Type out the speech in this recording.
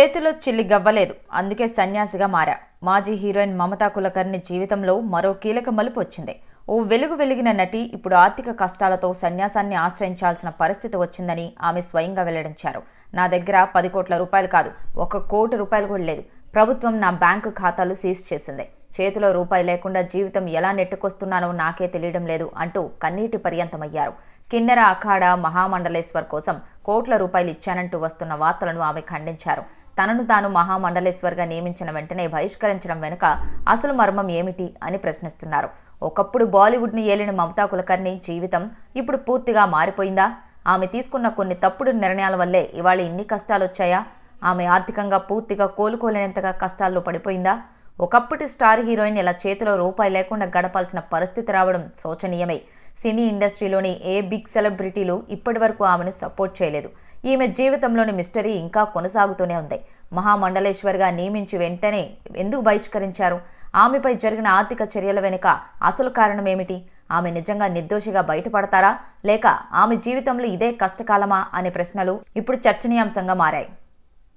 చేతిలో చిల్లి గవ్వలేదు. అందుకే సన్యాసిగా మారా. మాజీ హీరోయిన్ మమతా కులకర్ణి జీవితంలో మరో కీలక మలుపు వచ్చింది. ఓ వెలుగు వెలిగిన నటి ఇప్పుడు ఆర్థిక కష్టాలతో సన్యాసాన్ని ఆశ్రయించాల్సిన పరిస్థితి వచ్చిందని ఆమె స్వయంగా వెల్లడించారు. నా దగ్గర పది కోట్ల రూపాయలు కాదు ఒక కోటి రూపాయలు కూడా లేదు. ప్రభుత్వం నా బ్యాంకు ఖాతాలు సీజ్ చేసింది. చేతిలో రూపాయి లేకుండా జీవితం ఎలా నెట్టుకొస్తున్నానో నాకే తెలియడం లేదు అంటూ కన్నీటి పర్యంతమయ్యారు. కిన్నెర అఖాడ మహామండలేశ్వర్ కోసం కోట్ల రూపాయలు ఇచ్చానంటూ వస్తున్న వార్తలను ఆమె ఖండించారు. తనను తాను మహామండలేశ్వర్గా నియమించిన వెంటనే బహిష్కరించడం వెనుక అసలు మర్మం ఏమిటి అని ప్రశ్నిస్తున్నారు. ఒకప్పుడు బాలీవుడ్ని ఏలిన మమతా కులకర్ణి జీవితం ఇప్పుడు పూర్తిగా మారిపోయిందా? ఆమె తీసుకున్న కొన్ని తప్పుడు నిర్ణయాల వల్లే ఇవాళ ఇన్ని కష్టాలు వచ్చాయా ఆమె ఆర్థికంగా పూర్తిగా కోలుకోలేనంతగా కష్టాల్లో పడిపోయిందా? ఒకప్పటి స్టార్ హీరోయిన్ ఇలా చేతిలో రూపాయి లేకుండా గడపాల్సిన పరిస్థితి రావడం శోచనీయమే. సినీ ఇండస్ట్రీలోని ఏ బిగ్ సెలబ్రిటీలు ఇప్పటివరకు ఆమెను సపోర్ట్ చేయలేదు. ఈమె జీవితంలోని మిస్టరీ ఇంకా కొనసాగుతూనే ఉంది. మహామండలేశ్వర్గా నియమించి వెంటనే ఎందుకు బహిష్కరించారు? ఆమెపై జరిగిన ఆర్థిక చర్యల వెనుక అసలు కారణం ఏమిటి ఆమె నిజంగా నిర్దోషిగా బయటపడతారా? లేక ఆమె జీవితంలో ఇదే కష్టకాలమా? అనే ప్రశ్నలు ఇప్పుడు చర్చనీయాంశంగా మారాయి.